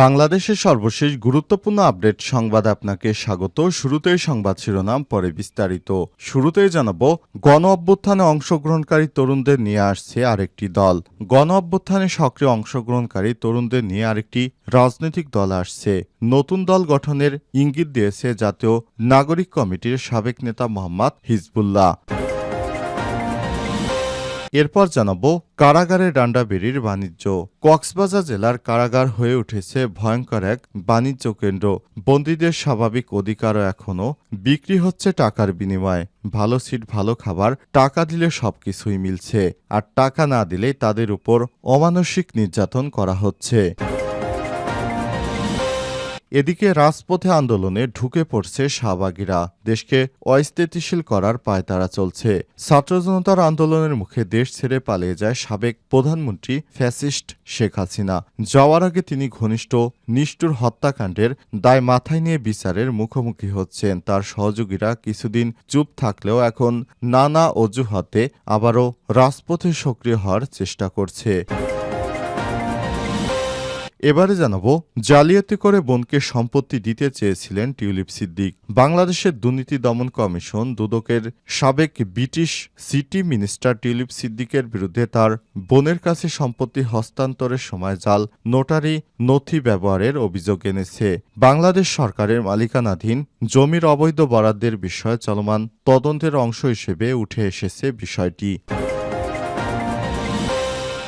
বাংলাদেশের সর্বশেষ গুরুত্বপূর্ণ আপডেট সংবাদ আপনাকে স্বাগত। শুরুতেই সংবাদ শিরোনাম, পরে বিস্তারিত। শুরুতেই জানাব, গণ অভ্যুত্থানে অংশগ্রহণকারী তরুণদের নিয়ে আসছে আরেকটি দল। গণ অভ্যুত্থানে সক্রিয় অংশগ্রহণকারী তরুণদের নিয়ে আরেকটি রাজনৈতিক দল আসছে। নতুন দল গঠনের ইঙ্গিত দিয়েছে জাতীয় নাগরিক কমিটির সাবেক নেতা মোহাম্মদ হিজবুল্লাহ। এরপর জানাব ডান্ডা ডান্ডাবেরির বাণিজ্য। কক্সবাজার জেলার কারাগার হয়ে উঠেছে ভয়ঙ্কর এক বাণিজ্য কেন্দ্র। বন্দীদের স্বাভাবিক অধিকারও এখনও বিক্রি হচ্ছে টাকার বিনিময়ে। ভালো সিট, ভালো খাবার, টাকা দিলে সবকিছুই মিলছে। আর টাকা না দিলে তাদের উপর অমানসিক নির্যাতন করা হচ্ছে। এদিকে রাজপথে আন্দোলনে ঢুকে পড়ছে শাহবাগীরা। দেশকে অস্থিতিশীল করার পায়তারা চলছে। ছাত্র জনতার আন্দোলনের মুখে দেশ ছেড়ে পালিয়ে যায় সাবেক প্রধানমন্ত্রী ফ্যাসিস্ট শেখ হাসিনা। যাওয়ার আগে তিনি ঘনিষ্ঠ, নিষ্ঠুর হত্যাকাণ্ডের দায় মাথায় নিয়ে বিচারের মুখোমুখি হচ্ছেন। তার সহযোগীরা কিছুদিন চুপ থাকলেও এখন নানা অজুহাতে আবারও রাজপথে সক্রিয় হওয়ার চেষ্টা করছে। এবারে জানাব, জালিয়াতি করে বোনকে সম্পত্তি দিতে চেয়েছিলেন টিউলিপ সিদ্দিক। বাংলাদেশের দুর্নীতি দমন কমিশন দুদকের সাবেক ব্রিটিশ সিটি মিনিস্টার টিউলিপ সিদ্দিকের বিরুদ্ধে তার বোনের কাছে সম্পত্তি হস্তান্তরের সময় জাল নোটারি নথি ব্যবহারের অভিযোগ এনেছে। বাংলাদেশ সরকারের মালিকানাধীন জমির অবৈধ বরাদ্দের বিষয়ে চলমান তদন্তের অংশ হিসেবে উঠে এসেছে বিষয়টি।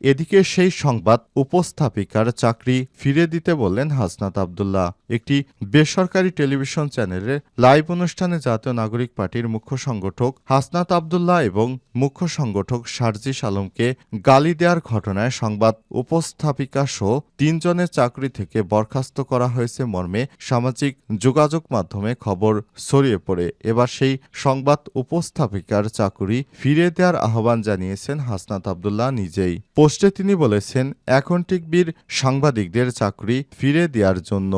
এদিকে সেই সংবাদ উপস্থাপিকার চাকরি ফিরে দিতে বললেন হাসনাত আবদুল্লাহ। একটি বেসরকারি টেলিভিশন চ্যানেলে লাইভ অনুষ্ঠানে জাতীয় নাগরিক পার্টির মুখ্য সংগঠক হাসনাত আবদুল্লাহ এবং মুখ্য সংগঠক সার্জিস আলমকে গালি দেওয়ার ঘটনায় সংবাদ উপস্থাপিকা সহ তিনজনের চাকরি থেকে বরখাস্ত করা হয়েছে মর্মে সামাজিক যোগাযোগ মাধ্যমে খবর ছড়িয়ে পড়ে। এবার সেই সংবাদ উপস্থাপিকার চাকরি ফিরে দেওয়ার আহ্বান জানিয়েছেন হাসনাত আবদুল্লাহ নিজেই। পোস্টে তিনি বলেছেন, এখন টিকবির সাংবাদিকদের চাকরি ফিরে দেওয়ার জন্য।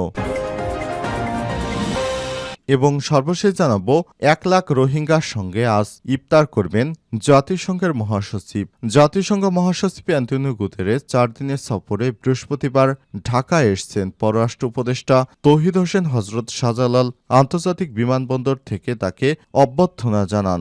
এবং সর্বশেষ জানাব, এক লাখ রোহিঙ্গার সঙ্গে আজ ইফতার করবেন জাতিসংঘের মহাসচিব। জাতিসংঘ মহাসচিব অ্যান্টনিও গুতেরেস চার দিনের সফরে বৃহস্পতিবার ঢাকায় এসছেন। পররাষ্ট্র উপদেষ্টা তৌহিদ হোসেন হজরত শাহজালাল আন্তর্জাতিক বিমানবন্দর থেকে তাকে অভ্যর্থনা জানান।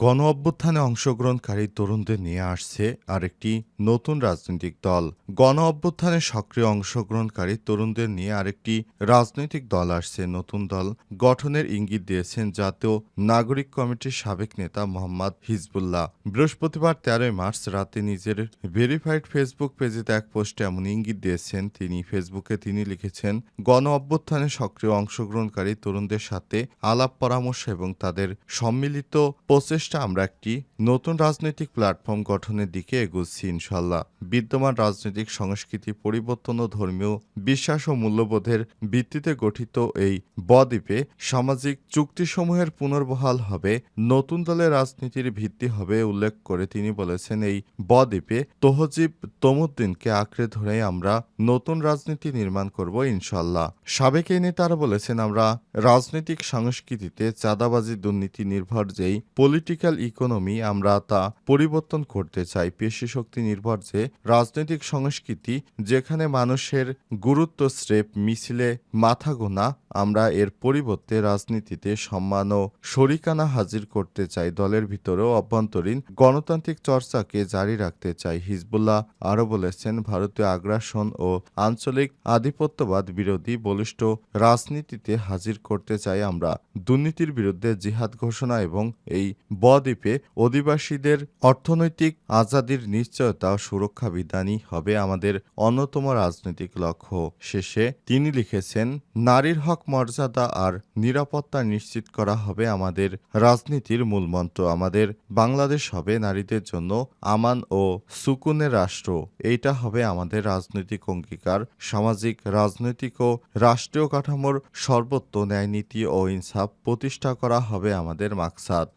গণ অভ্যুত্থানে অংশগ্রহণকারী তরুণদের নিয়ে আসছে আরেকটি নতুন রাজনৈতিক দল। গণ অভ্যুত্থানে সক্রিয় অংশগ্রহণকারী তরুণদের নিয়ে আরেকটি রাজনৈতিক দল আসছে। নতুন দল গঠনের ইঙ্গিত দিয়েছেন জাতীয় নাগরিক কমিটির সাবেক নেতা মোহাম্মদ হিজবুল্লাহ। বৃহস্পতিবার তেরোই মার্চ রাতে নিজের ভেরিফাইড ফেসবুক পেজে এক পোস্টে এমন ইঙ্গিত দিয়েছেন। তিনি ফেসবুকে তিনি লিখেছেন গণ অভ্যুত্থানে সক্রিয় অংশগ্রহণকারী তরুণদের সাথে আলাপ পরামর্শ এবং তাদের সম্মিলিত প্রচেষ্টা আমরা একটি নতুন রাজনৈতিক প্ল্যাটফর্ম গঠনের দিকে এগোচ্ছি ইনশাল্লাহ বিদ্যমান রাজনৈতিক সংস্কৃতি পরিবর্তন ও ধর্মীয় বিশ্বাস ও মূল্যবোধের ভিত্তিতে গঠিত এই বদ্বীপে সামাজিক চুক্তিসমূহের পুনর্বহাল হবে, নতুন দলের রাজনীতির ভিত্তি হবে উল্লেখ করে তিনি বলেছেন, এই বদ্বীপে তহজিব তমুদ্দিনকে আঁকড়ে ধরে আমরা নতুন রাজনীতি নির্মাণ করব ইনশাল্লাহ সাবেক এই নেতারা বলেছেন, আমরা রাজনৈতিক সংস্কৃতিতে চাঁদাবাজি দুর্নীতি নির্ভর যেই পলিটিক্যাল ইকোনমি আমরা তা পরিবর্তন করতে চাই। পেশি শক্তি নির্ভর যে রাজনৈতিক সংস্কৃতি যেখানে মানুষের গুরুত্ব স্রেপ মিছিলে মাথা গোনা আমরা এর পরিবর্তে রাজনীতিতে সম্মান ও শরিকানা হাজির করতে চাই। দলের ভিতরেও অভ্যন্তরীণ গণতান্ত্রিক চর্চাকে জারি রাখতে চাই, হিজবুল্লাহ আরও বলেছেন। ভারতীয় আগ্রাসন ও আঞ্চলিক আধিপত্যবাদ বিরোধী বলিষ্ঠ রাজনীতিতে হাজির করতে চাই আমরা। দুর্নীতির বিরুদ্ধে জিহাদ ঘোষণা এবং এই বদ্বীপে অধিবাসীদের অর্থনৈতিক আজাদির নিশ্চয়তা সুরক্ষা বিধানই হবে আমাদের অন্যতম রাজনৈতিক লক্ষ্য। শেষে তিনি লিখেছেন, নারীর হক মর্যাদা আর নিরাপত্তা নিশ্চিত করা হবে আমাদের রাজনীতির মূলমন্ত্র আমাদের বাংলাদেশ হবে নারীদের জন্য আমান ও সুকুনের রাষ্ট্র। এইটা হবে আমাদের রাজনৈতিক অঙ্গীকার। সামাজিক, রাজনৈতিক ও রাষ্ট্রীয় কাঠামোর সর্বত্র ন্যায়নীতি ও ইনসাফ প্রতিষ্ঠা করা হবে আমাদের মাকসাদ।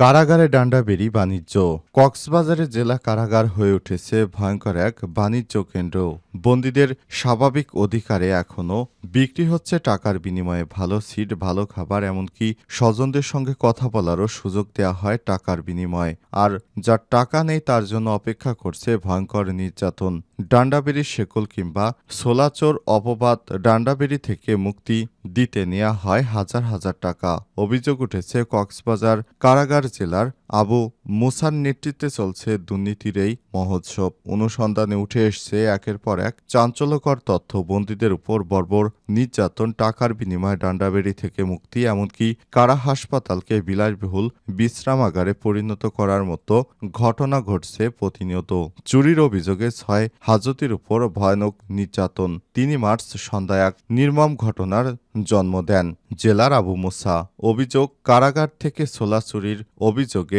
কারাগারে ডান্ডাবেরি বাণিজ্য। কক্সবাজারে জেলা কারাগার হয়ে উঠেছে ভয়ঙ্কর এক বাণিজ্য কেন্দ্র। বন্দীদের স্বাভাবিক অধিকারে এখনও বিক্রি হচ্ছে টাকার বিনিময়ে ভালো সিট ভালো খাবার, এমনকি স্বজনদের সঙ্গে কথা বলারও সুযোগ দেওয়া হয় টাকার বিনিময়ে। আর যার টাকা নেই তার জন্য অপেক্ষা করছে ভয়ঙ্কর নির্যাতন। ডান্ডাবেরির শেকল কিংবা সোলাচোর অপবাদ ডান্ডাবেরি থেকে মুক্তি দিতে নেওয়া হয় হাজার হাজার টাকা। অভিযোগ উঠেছে কক্সবাজার কারাগার জেলার আবু মুসার নেতৃত্বে চলছে দুর্নীতির এই মহোৎসব। অনুসন্ধানে উঠে এসছে একের পর এক চাঞ্চল্যকর তথ্য। বন্দীদের উপর বর্বর নির্যাতন, টাকার বিনিময়ে ডান্ডাবেরি থেকে মুক্তি, এমনকি কারা হাসপাতালকে বিলাসবহুল বিশ্রামাগারে পরিণত করার মতো ঘটনা ঘটছে প্রতিনিয়ত। চুরির অভিযোগে ছয় হাজতির উপর ভয়ানক নির্যাতন। তিনি মার্চ সন্ধ্যায় এক নির্মম ঘটনার জন্ম দেন জেলার আবু মুসা। অভিযোগ, কারাগার থেকে সোলা চুরির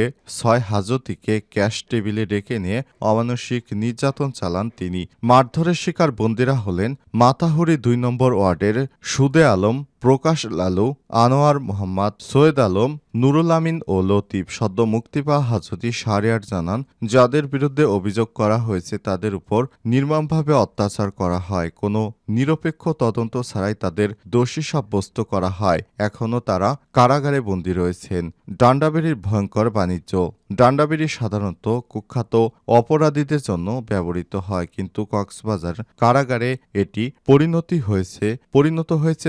অভিযোগে ছয় হাজতিকে ক্যাশ টেবিলে ডেকে নিয়ে অমানসিক নির্যাতন চালান তিনি। মারধরের শিকার বন্দীরা হলেন মাতাহুরি দুই নম্বর ওয়ার্ডের সুদে আলম প্রকাশ লালু, আনোয়ার মোহাম্মদ, সৈয়দ আলম, নুরুল আমিন ও লতিফ সদ্য মুক্তি পাওয়া হাজতি শাহরিয়ার জানান, যাদের বিরুদ্ধে অভিযোগ করা হয়েছে তাদের উপর নির্মমভাবে অত্যাচার করা হয়। কোনো নিরপেক্ষ তদন্ত ছাড়াই তাদের দোষী সাব্যস্ত করা হয়। এখনও তারা কারাগারে বন্দী রয়েছেন। ডান্ডাবেরির ভয়ঙ্কর বাণিজ্য। ডান্ডাবেরি সাধারণত কুখ্যাত অপরাধীদের জন্য ব্যবহৃত হয়, কিন্তু কক্সবাজার কারাগারে এটি পরিণতি হয়েছে পরিণত হয়েছে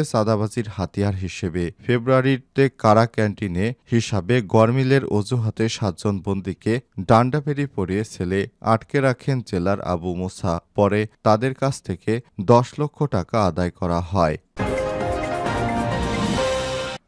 চাঁদাবাজির হাতিয়ার হিসেবে ফেব্রুয়ারিতে কারা ক্যান্টিনে হিসাবে গরমিলের অজুহাতে সাতজন বন্দীকে ডান্ডাবেরি পরিয়ে ছেলে আটকে রাখেন জেলার আবু মুসা। পরে তাদের কাছ থেকে দশ লক্ষ টাকা আদায় করা হয়।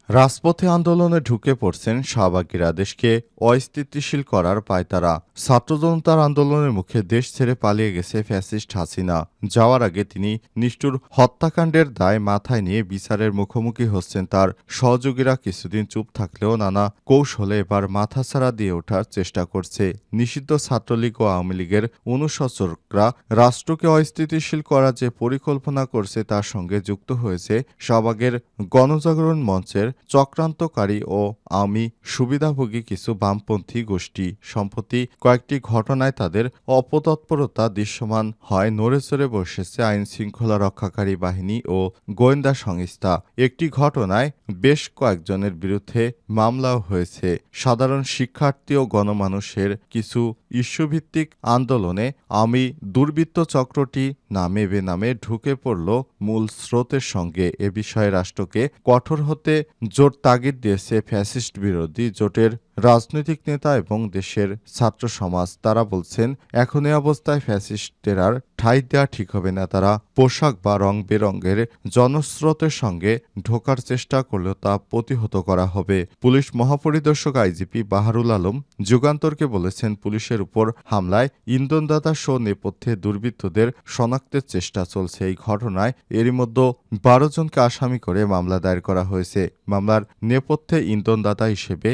রাজপথে আন্দোলনে ঢুকে পড়ছেন শাহবাগের দেশকে অস্থিতিশীল করার পায়তারা। ছাত্র জনতার আন্দোলনের মুখে দেশ ছেড়ে পালিয়ে গেছে ফ্যাসিস্ট হাসিনা। যাওয়ার আগে তিনি নিষ্ঠুর হত্যাকাণ্ডের দায় মাথায় নিয়ে বিচারের মুখোমুখি হচ্ছেন তার সহযোগীরা। কিছুদিন চুপ থাকলেও নানা কৌশলে এবার মাথাছাড়া দিয়ে ওঠার চেষ্টা করছে। নিষিদ্ধ ছাত্রলীগ ও আওয়ামী লীগের অনুশাসকরা রাষ্ট্রকে অস্থিতিশীল করার যে পরিকল্পনা করছে তার সঙ্গে যুক্ত হয়েছে শাহবাগের গণজাগরণ মঞ্চের চক্রান্তকারী ও আমি সুবিধাভোগী কিছু বামপন্থী গোষ্ঠী সম্প্রতি কয়েকটি ঘটনায় তাদের অপতৎপরতা দৃশ্যমান হয়। নড়েচড়ে বসেছে আইন শৃঙ্খলা রক্ষাকারী বাহিনী ও গোয়েন্দা সংস্থা। একটি ঘটনায় বেশ কয়েকজনের বিরুদ্ধে মামলাও হয়েছে। সাধারণ শিক্ষার্থী ও গণমানুষের কিছু ইস্যুভিত্তিক আন্দোলনে আমি দুর্বৃত্ত চক্রটি নামে বেনামে ঢুকে পড়ল মূল স্রোতের সঙ্গে। এ বিষয়ে রাষ্ট্রকে কঠোর হতে জোর তাগিদ দিয়েছে ফ্যাসিস্ট বিরোধী জোটের রাজনৈতিক নেতা এবং দেশের ছাত্র সমাজ, তারা বলছেন, এখন এ অবস্থায় ফ্যাসিস্টদের আর ঠাঁই দেওয়া ঠিক হবে না। তারা পোশাক বা রং বেরঙের জনস্রোতের সঙ্গে ঢোকার চেষ্টা করলেও তা প্রতিহত করা হবে। পুলিশ মহাপরিদর্শক আইজিপি বাহারুল আলম যুগান্তরকে বলেছেন, পুলিশের উপর হামলায় ইন্ধনদাতা শো নেপথ্যে দুর্বৃত্তদের শনাক্তের চেষ্টা চলছে। এই ঘটনায় এরই মধ্যে বারো জনকে আসামি করে মামলা দায়ের করা হয়েছে। মামলার নেপথ্যে ইন্ধনদাতা হিসেবে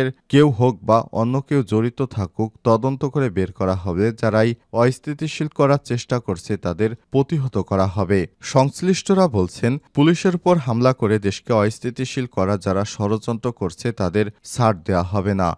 শাহবাগের কেউ হোক বা অন্য কেউ জড়িত থাকুক, তদন্ত করে বের করা হবে, যারাই অস্থিতিশীল করার চেষ্টা করছে তাদের প্রতিহত করা হবে। সংশ্লিষ্টরা বলছেন, পুলিশের উপর হামলা করে দেশকে অস্থিতিশীল করা যারা ষড়যন্ত্র করছে তাদের ছাড় দেওয়া হবে না।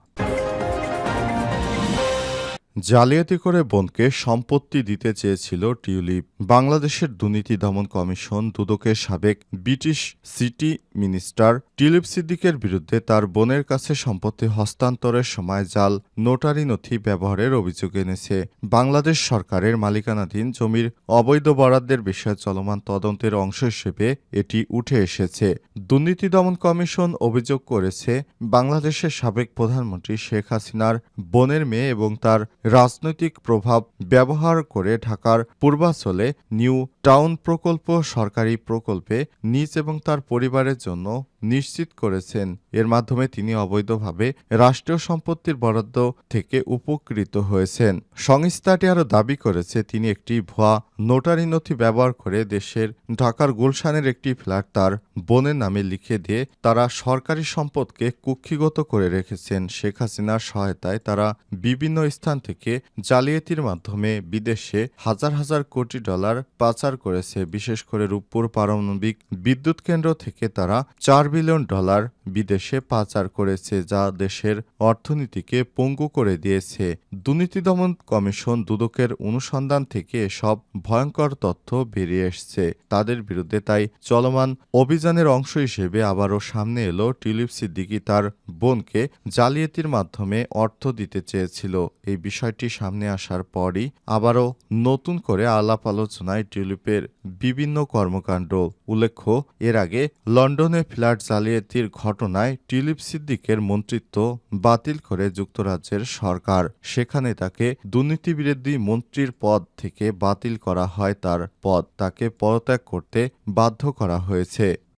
জালিয়াতি করে বোনকে সম্পত্তি দিতে চেয়েছিল টিউলিপ। বাংলাদেশের দুর্নীতি দমন কমিশন দুদকের সাবেক ব্রিটিশ সিটি মিনিস্টার টিউলিপ সিদ্দিকের বিরুদ্ধে তার বোনের কাছে সম্পত্তি হস্তান্তরের সময় জাল, নোটারি নথি ব্যবহারের অভিযোগ এনেছে। বাংলাদেশ সরকারের মালিকানাধীন জমির অবৈধ বরাদ্দের বিষয়ে চলমান তদন্তের অংশ হিসেবে এটি উঠে এসেছে। দুর্নীতি দমন কমিশন অভিযোগ করেছে, বাংলাদেশের সাবেক প্রধানমন্ত্রী শেখ হাসিনার বোনের মেয়ে এবং তার রাজনৈতিক প্রভাব ব্যবহার করে ঢাকার পূর্বাঞ্চলে নিউ টাউন প্রকল্প সরকারি প্রকল্পে নিজ এবং তার পরিবারের জন্য নিশ্চিত করেছেন। এর মাধ্যমে তিনি অবৈধভাবে রাষ্ট্রীয় সম্পত্তির বরাদ্দ থেকে উপকৃত হয়েছেন। সংস্থাটি আরও দাবি করেছে, তিনি একটি ভুয়া নোটারি নথি ব্যবহার করে দেশের ঢাকার গুলশানের একটি ফ্ল্যাট তার বোনের নামে লিখে দিয়ে তারা সরকারি সম্পদকে কুক্ষিগত করে রেখেছেন। শেখ হাসিনার সহায়তায় তারা বিভিন্ন স্থান থেকে জালিয়াতির মাধ্যমে বিদেশে হাজার হাজার কোটি ডলার পাচার করেছে। বিশেষ করে রূপপুর পারমাণবিক বিদ্যুৎ কেন্দ্র থেকে তারা চার বিলিয়ন ডলার বিদেশে পাচার করেছে যা দেশের অর্থনীতিকে পঙ্গু করে দিয়েছে। দুর্নীতি দমন কমিশন দুদকের অনুসন্ধান থেকে সব ভয়ঙ্কর তথ্য বেরিয়ে এসছে। তাদের বিরুদ্ধে তাই চলমান অভিযানের অংশ হিসেবে আবারও সামনে এলো টিউলিপ সিদ্দিকি তার বোনকে জালিয়াতির মাধ্যমে অর্থ দিতে চেয়েছিল। এই বিষয়টি সামনে আসার পরই আবারও নতুন করে আলাপ আলোচনায় টিউলিপের বিভিন্ন কর্মকাণ্ড। উল্লেখ্য, এর আগে লন্ডনে ফ্ল্যাট জালিয়াতির ঘটনায় টিলিপ সিদ্দিকের মন্ত্রিত্ব বাতিল করে যুক্তরাজ্যের সরকার। সেখানে তাকে দুর্নীতিবিরোধী মন্ত্রীর পদ থেকে বাতিল করা হয় তার পদ। তাকে পদত্যাগ করতে বাধ্য করা হয়েছে।